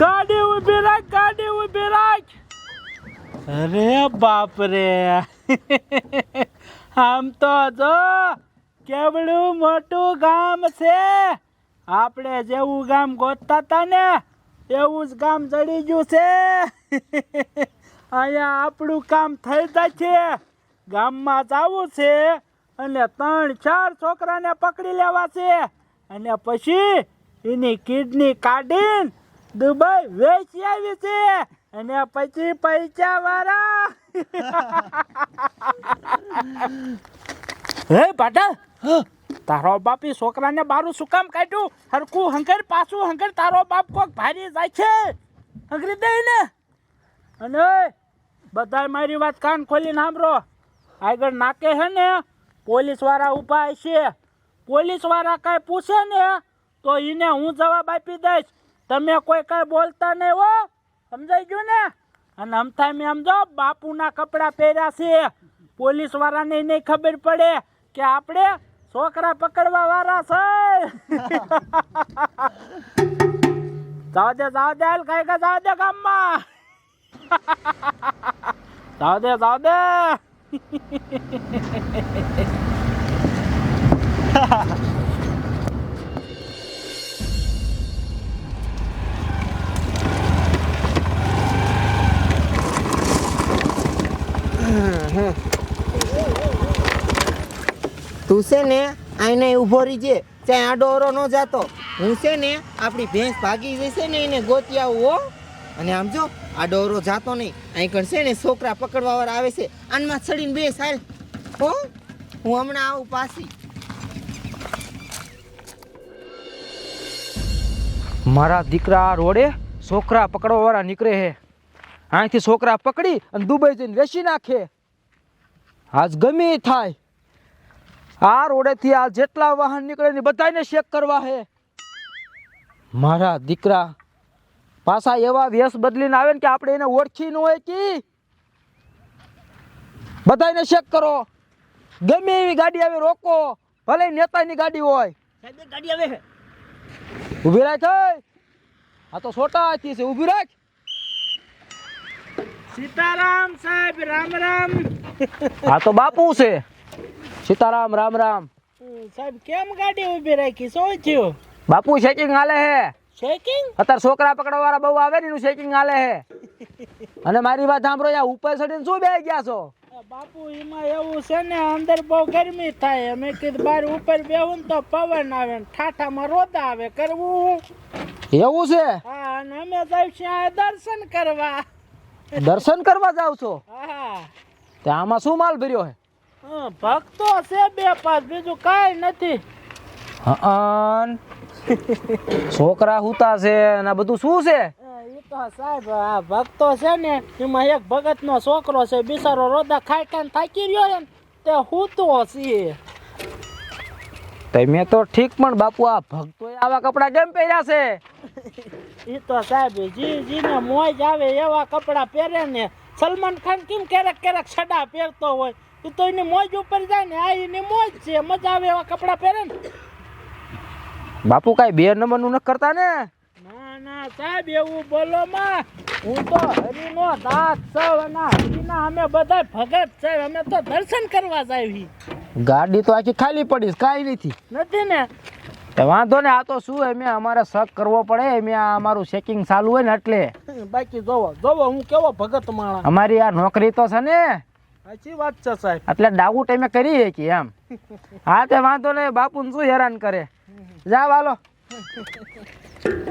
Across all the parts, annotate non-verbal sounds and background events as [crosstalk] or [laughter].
ગાડી ઊભી રાખ, ગાડી ઊભી રાખ. અરે બાપ રે આમ તો જો, કેવડું મોટું ગામ છે. આપણે જેવું ગામ ગોતતા હતા ને, એવું જ ગામ ચડી ગયું છે. અહીંયા આપણું કામ થઈ જાય છે. ગામમાં જવું છે અને ત્રણ ચાર છોકરાને પકડી લેવા છે. અને પછી એની કિડની કાઢીને દુબઈ વેચી આવી છે. અને પછી પૈસા વાળા. હે પાટા તારો બાપ છોકરાને બારું શું કામ કાઢ્યું? હરકું હંકર પાછું હંકર તારો બાપ કોક ભારી જાય છે. હંકરી દઈ ને અને બધાય મારી વાત કાન ખોલીને સાંભળો. આગળ નાકે છે ને પોલીસવાળા ઊભા છે પોલીસવાળા કાંઈ પૂછે ને, તો એને હું જવાબ આપી દઈશ. તમે કોઈ કાંઈ બોલતા નહીં હો. સમજાઈ ગયું ને? અને અમથા મેં સમજો બાપુના કપડાં પહેર્યા છે. પોલીસ વાળાને નહીં ખબર પડે કે આપણે છોકરા પકડવા વાળા છે. [laughs] જાવ દે જાવ દે કઈ જાવ દે ગામમાં. જાવ તું છે ને આઈને ઊભો રહીજે ત્યાં આડો ઓરો ન જાતો. હું છે ને આપણી ભેંસ ભાગી જશે ને એને ગોતી આવું, હો. અને આમ જો આડો ડોરો જાતો નહીં. અહીં કણ છે ને, છોકરા પકડવા વાળા આવે છે. આનમાં ચડીને બે સાલ હો? હું હમણાં આવું પાછી. મારા દીકરા આ રોડે છોકરા પકડવા વાળા નીકળે હે અહીંથી છોકરા પકડી અને દુબઈ જઈને વેચી નાખે. આજ ગમે થાય. આ રોડેથી આ જેટલા વાહન નીકળે ને બધાને ચેક કરવા હે મારા દીકરા પાછા એવા વેશ બદલીને આવે ને કે આપણે એને ઓળખી ન હોય કે? બધાને ચેક કરો. ગમે એવી ગાડી આવે રોકો. ભલે નેતાની ગાડી હોય. સાહેબ ગાડી આવે ઊભી રાખ. આ તો છોટા હાથી છે ઊભી રાખ. સીતારામ સાહેબ રામ રામ. આ તો બાપુ છે. સીતારામ રામ રામ. સાહેબ કેમ ગાડી ઊભી રાખી? શું થયું? બાપુ ચેકિંગ હાલે હે ચેકિંગ અત્યારે છોકરા પકડવા વાળા બહુ આવે ને એનું શેકિંગ હાલે હે. અને મારી વાત સાંભળો યા ઉપર ચડીને શું બે ગયા છો? બાપુ એમાં એવું છે ને અંદર બહુ ગરમી થાય. અમે કીધું બાર ઉપર બેહું તો પવન આવે ને ઠાઠામાં રોદા આવે. કરવું? એવું છે? હા અને અમે જાય છે દર્શન કરવા. દર્શન કરવા જાવ છો? હા. તે આમાં શું માલ ભર્યો હે? હા, ભક્તો છે બે પાંચ બીજું કાંઈ નથી. હઅન. છોકરા હુતા છે અને બધું શું છે? તો સાહેબ આ ભક્તો છે ને એમાં એક ભગતનો છોકરો છે બિચારો રોદા ખાઈ ખાઈને થાકી રહ્યો ને તે હુતો છે. તમે તો ઠીક પણ બાપુ આ ભક્તો આવા કપડા કેમ પહેર્યા છે? એ તો સાહેબ જી જીને મોજ આવે એવા કપડા પહેરે ને સલમાન ખાન કેમ ક્યારેક ક્યારેક છડા પહેરતો હોય? તો એની મોજ ઉપર જાય ને આ એની મોજ છે મજા આવે એવા કપડા પહેરે ને. બાપુ કાંઈ બે નંબરનું નથી કરતા ને? ના ના સાહેબ એવું બોલો માં. હું તો હરિનો દાસ સૌ અને હરિના અમે બધા ભગત છે. અમે તો દર્શન કરવા જાવી ગાડી તો આખી ખાલી પડી કાંઈ નથી. નથી ને? વાંધો ને આ તો શું એમ અમારે શક કરવો પડે એમ આ અમારું ચેકિંગ ચાલુ હોય ને એટલે. બાકી જોવો જોવો હું કેવો ભગત માણસ. અમારી આ નોકરી તો છે ને. સાચી વાત છે સાહેબ. એટલે ડાઉટ અમે કરીએ કે એમ. હા તે વાંધો ને બાપુને શું હેરાન કરે? જા હાલો.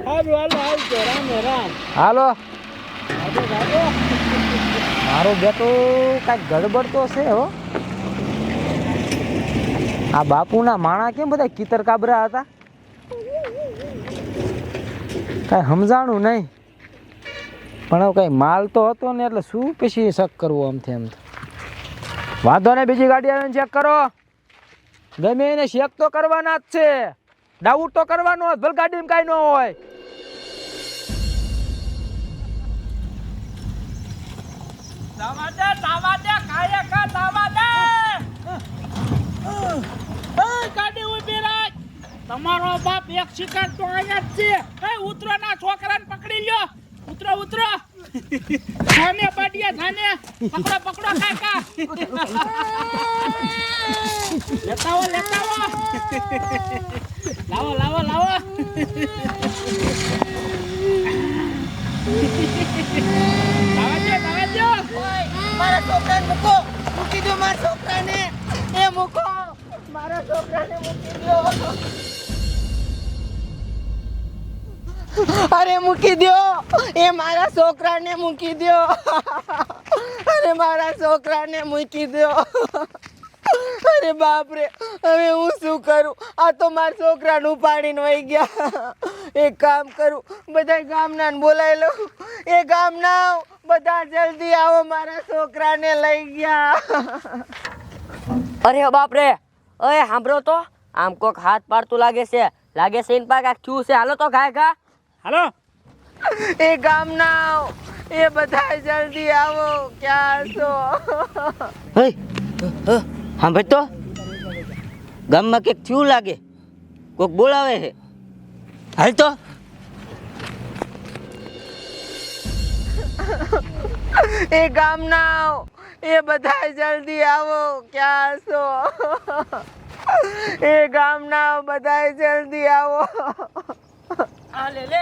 હારું હાલો આવજો રામ રામ. હાલો. મારો બેટો કાંઈક ગડબડ તો છે હો. આ બાપુના માણા કેમ બધા કીતર કાબરા હતા? કાંઈ સમજાણું નહીં. પણ હવે કાંઈ માલ તો હતો ને એટલે શું પછી શક કરવું આમ એમ વાંધો ને બીજી ગાડી આવીને ચેક કરો. ગમે એને ચેક તો કરવાના જ છે. ડાઉટ તો કરવાનો ભલે ગાડીમાં કાંઈ ન હોય. દાવા દે દે કાય કા દાવા દે ગાડી ઊભી રાખ. તમારો બાપ એક શિકાર તો અહીંયા જ છે. એ ઉતરો ના છોકરાને પકડી લ્યો. ઉતરો ઉતરો. જાને બાડિયા જાને. પકડો પકડો કાકા લેતાઓ આવો, લેતા આવો. લાવો લાવો લાવો લાવા દો મારા છોકરાને મૂકો મૂકી દો મારા છોકરાને એ મૂકો મારા છોકરાને મૂકી દો અરે મૂકી દો એ મારા છોકરાને મૂકી દો અરે મારા છોકરાને મૂકી દો અરે બાપ રે હવે હું શું કરું? આ તો મારા છોકરાને ઉપાડીને વહી ગયા. એક કામ કરું બધા ગામના બોલાવી લઉં. એ ગામના બધા જલ્દી આવો મારા છોકરાને લઈ ગયા. અરે બાપ રે અરે સાંભળો તો આમ કોક હાથ પાડતું લાગે છે. લાગે છે ઇન પાક આ થયું છે. હાલો તો ખાય ખા હાલો. એ ગામના એ બધા જલ્દી આવો. ક્યાં છો? સાંભળ તો. ગામમાં કંઈક થયું લાગે. કોક બોલાવે છે હાલ તો. એ ગામના એ બધા જલ્દી આવો. ક્યાં છો એ ગામના બધા જલ્દી આવો. આ લે લે.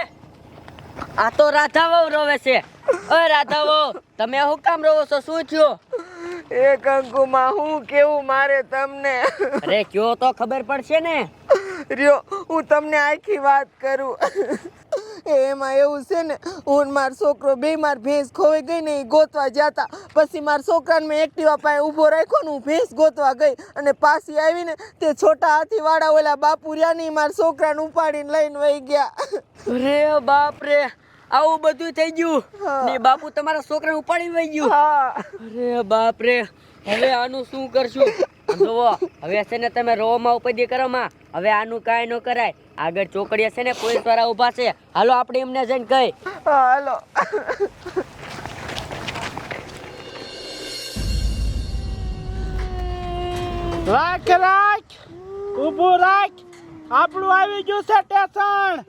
આ તો રાધા વહુ રોવે છે. ઓય રાધા વહુ તમે શું કામ રોવો છો? શું થયું? એ કંકુમાં હું કેવું મારે તમને? અરે કયો તો ખબર પડશે ને? રહ્યો હું તમને આખી વાત કરું. એમાં એવું છે ને હું માર છોકરો બે માર ભેંસ ખોવાઈ ગઈ ને એ ગોતવા જતા. પછી મારા છોકરાને મેં એક્ટિવા પાસે ઊભો રાખ્યો ને હું ભેંસ ગોતવા ગઈ. અને પાછી આવીને તે છોટા હાથીવાળા ઓલા બાપુ રહ્યા ને મારા છોકરાને ઉપાડીને લઈને વહી ગયા. રે બાપ રે આવું બધું થઈ ગયું. ને બાપુ તમારા છોકરાને ઉપાડી વહી ગયું. અરે બાપ રે હવે આનું શું કરશું? જોવો હવે છે ને તમે રોવામાં ઉપજી કરો માં. હવે આનું કાંઈ ન કરાય. આગળ ચોકડીએ છે ને પોલીસવાળા ઊભા છે. હાલો આપણે એમને જઈને કહી. હાલો. રાખ રાખ. ઊભું રાખ. આપણું આવી ગયું છે સ્ટેશન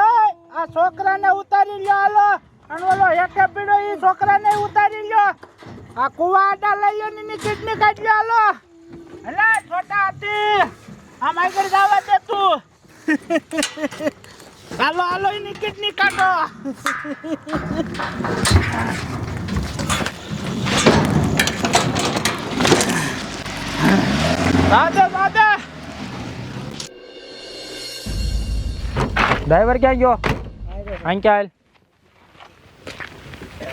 ઓય! આ છોકરાને ઉતારી લ્યો, હાલો. અને ઓલો હેઠે પીડો એ છોકરાને ઉતારી લ્યો. આ કુવા આડા લઈ લ્યો ને કિડની કાઢી લ્યો, હાલો. એટલે છોટા હતી આ માગર જવા દે તું. હાલો હાલો, એની કિડની કાઢો. દાદા દાદા ડ્રાઈવર ક્યાં ગયો? અહીં ક્યાં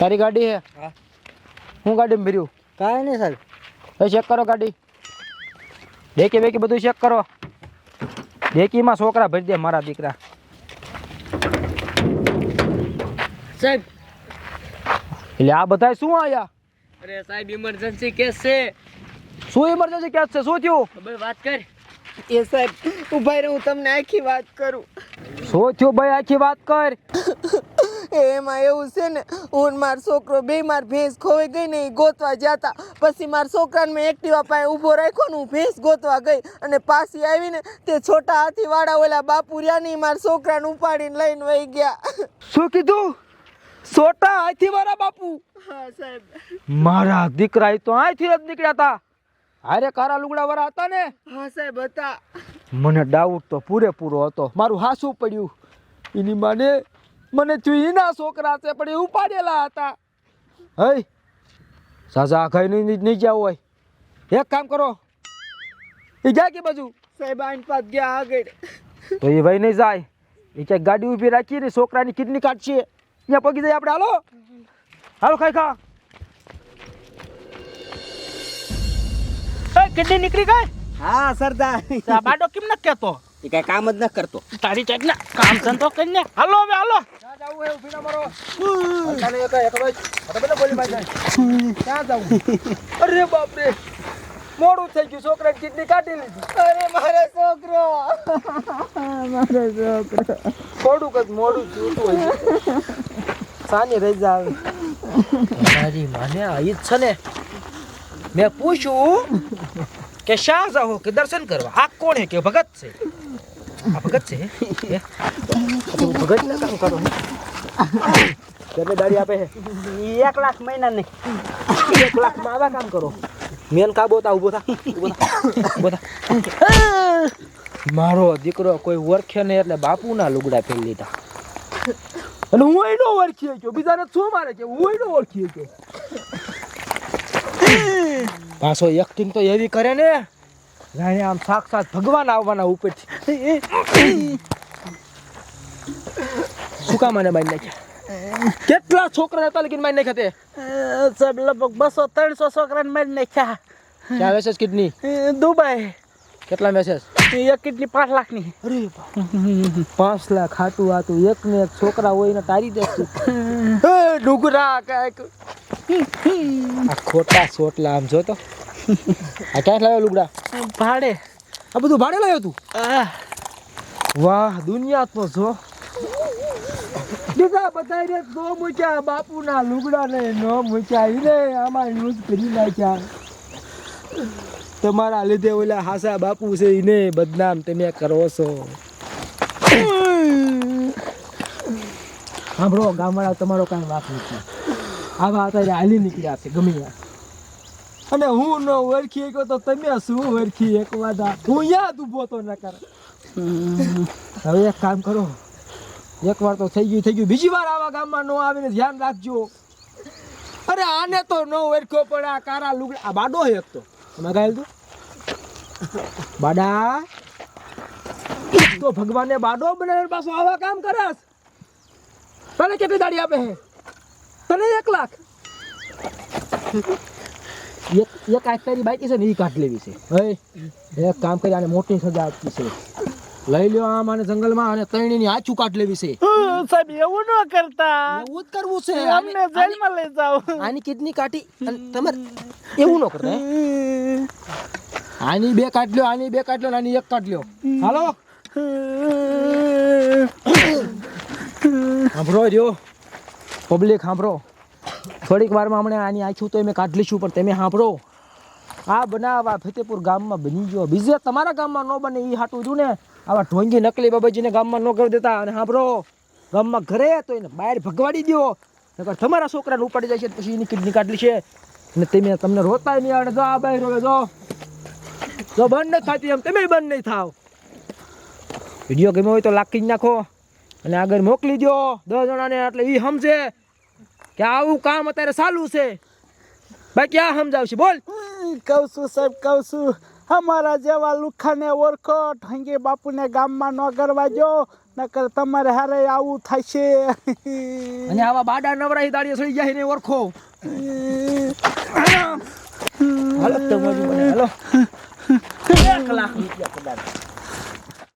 તારી ગાડી હે? હું. ગાડીમાં ભર્યું? કાંઈ નહીં સાહેબ. એ ચેક કરો ગાડી. ડેકી બેકી બધું ચેક કરો. ડેકીમાં છોકરા ભરી દે મારા દીકરા. સાહેબ. એટલે આ બધા શું આયા? અરે સાહેબ ઇમરજન્સી કેસ છે. શું ઇમરજન્સી કેસ છે? શું થયું? વાત કર. એ સાહેબ ઊભા રહે હું તમને આખી વાત કરું. થયું ભાઈ? આખી વાત કર. [laughs] એમાં એવું છે ને હું માર મારો છોકરો બે માર ભેંસ ખોવાઈ ગઈ ને એ ગોતવા જતા. પછી મારા છોકરાને મેં એક્ટિવા પાસે ઊભો રાખ્યો ને હું ભેંસ ગોતવા ગઈ અને પાછી આવીને તે છોટા હાથીવાળા ઓલા બાપુ રહ્યા ને મારા છોકરાને ઉપાડીને લઈને વહી ગયા. [laughs] શું કીધું? છોટા હાથીવાળા બાપુ? હા સાહેબ. મારા દીકરા તો અહીંથી જ નીકળ્યા હતા હારે કારા લુગડા વાળા હતા ને? હા સાહેબ હતા. મને ડાઉટ તો પૂરેપૂરો હતો. મારું હાસું પડ્યું. એની માને મને થયું એના છોકરા છે પણ એ ઉપાડેલા હતા. હઈ સાસા ખાઈ નહીં નહીં જાવ હોય. એક કામ કરો. એ જાય કે બાજુ? સાહેબ આઈન પાસ ગયા આગળ. તો એ ભાઈ નહીં જાય. એ ક્યાંક ગાડી ઊભી રાખીએ ને છોકરાની કિડની કાઢશે. ત્યાં પગી જાય આપણે હાલો? હાલો ખાઈ ખા. કિડની નીકળી ગઈ? હા સરદાર. બાડો કેમ ન કેતો એ કઈ કામ જ ન કરતો. તારી ચાટને કામ ધંધો કરીને હાલો હવે હાલો. અરે બાપ રે મોડું થઈ ગયું છોકરા કિડની કાઢી લીધી. અરે મારો છોકરો. મારો છોકરો. થોડુંક જ મોડું થયું હોય સાંજે રહી જાવ મારી માને આવી જ છે ને. મેં પૂછ્યું કે શા જાહો કે દર્શન કરવા? આ કોણ હે કે ભગત છે? આ ભગત છે? ભગત ના કામ કરો. કેટલી દાડી આપે છે એક લાખ મહિના નહીં. એક લાખમાં આવા કામ કરો. મેન કાબો તા ઊભો થા? ઊભો થા. મારો દીકરો કોઈ ઓળખે નહીં એટલે બાપુના લુગડા પહેરી લીધા. અને હું એનો ઓળખી ગયો બીજાને શું મારે કે? હું એનો ઓળખી ગયો પાછો એક્ટિંગ તો એવી કરે ને જાણે આમ સાક્ષાત ભગવાન આવવાના ઉપરથી. શું કામ મને મારી નાખ્યા? કેટલા છોકરા હતા લેકિન મારી નાખ્યા તે? સાહેબ લગભગ બસો ત્રણસો છોકરાને મારી નાખ્યા. ક્યાં મેસેજ કિડની દુબઈ. કેટલા મેસેજ એક કિડની પાંચ લાખની. અરે પાંચ લાખ ખાતું હાટું. એક ને એક છોકરા હોય ને તારી દે એ ડુગરા કાંઈક આ ખોટા સોટલા આમ જો તો. આ ક્યાં લાવ્યો લુગડા? ભાડે. આ બધું ભાડે લાવ્યો તું? વાહ દુનિયા તો જો. બીજા બધા રે નો મૂક્યા બાપુના લુગડા ને નો મૂક્યા. ઈને આમાં યુઝ કરી નાખ્યા. તમારા લીધે ઓલા હાસા બાપુ છે એને બદનામ તમે કરો છો. સાંભળો ગામવાળા તમારો કાંઈ વાત નથી. આવા અત્યારે હાલી નીકળ્યા છે, ગમે અને હું ન ઓળખી ગયો તો તમે શું ઓળખી એક વાદા હું યાદ ઊભો તો ન કર. હવે એક કામ કરો, એક વાર તો થઈ ગયું થઈ ગયું. બીજી વાર આવા ગામમાં ન આવીને ધ્યાન રાખજો. અરે આને તો ન ઓળખ્યો પણ આ કારા લુગડા, આ બાડો હે એક તો. તમે ગાયલ તું બાડા. તો ભગવાને બાડો બનાવીને પાછો આવા કામ કરસ તને કેટલી દાડી આપે હે? તને એક લાખ. એક એક આજ તારી બાકી છે ને એ કાઢ લેવી છે. હવે એક કામ કરી આને મોટી સજા આપી છે. લઈ લ્યો આમ અને જંગલમાં અને તૈણીની આછું કાઢ લેવી છે. સાહેબ એવું ન કરતા. એવું જ કરવું છે. અમને જેલમાં લઈ જાઓ. આની કિડની કાઢી તમે તમારે એવું ન કરતા આની બે કાઢ લ્યો આની બે કાઢ લ્યો અને આની એક કાઢ લ્યો. હાલો? સાંભળો રહ્યો. પબ્લિક સાંભળો. થોડીક વારમાં હમણાં આની આછું તો મેં કાઢી લઈશું પણ તમે સાંભળો. આ બનાવ આ ફતેપુર ગામમાં બની ગયો. બીજે તમારા ગામમાં ન બને એ હાટું ને આવા ઢોંગી નકલી બાબાજીને ગામમાં ન કરી દેતા અને સાંભળો. ગામમાં ઘરે તો એને બહાર ભગવાડી દો નકર તમારા છોકરાને ઉપાડી જાય છે પછી એની કિડની કાઢલી છે. અને તમે તમને રોતા નહીં આવડે. જો આ બહાર હવે જો. જો બંધ નથી થતી એમ, તમે બંધ નહીં થાવ. વીડિયો ગમ્યો હોય તો લાકી જ નાખો. અને આગળ મોકલી દો દસ જણાને એટલે એ સમજે કે આવું કામ અત્યારે ચાલુ છે. બાકી આ સમજાવશે. બોલ. કહું છું સાહેબ કહું છું. અમારા જેવા લુખાને ઓળખો ઠંગી બાપુને ગામમાં ન કરવા જો નકર તમારે હારે આવું થશે. અને આવા બાડા નવરાઈ દાડીએ સળી જાય ને ઓળખો. હાલો તમારી મને હાલો. એક લાખ રૂપિયા કદાચ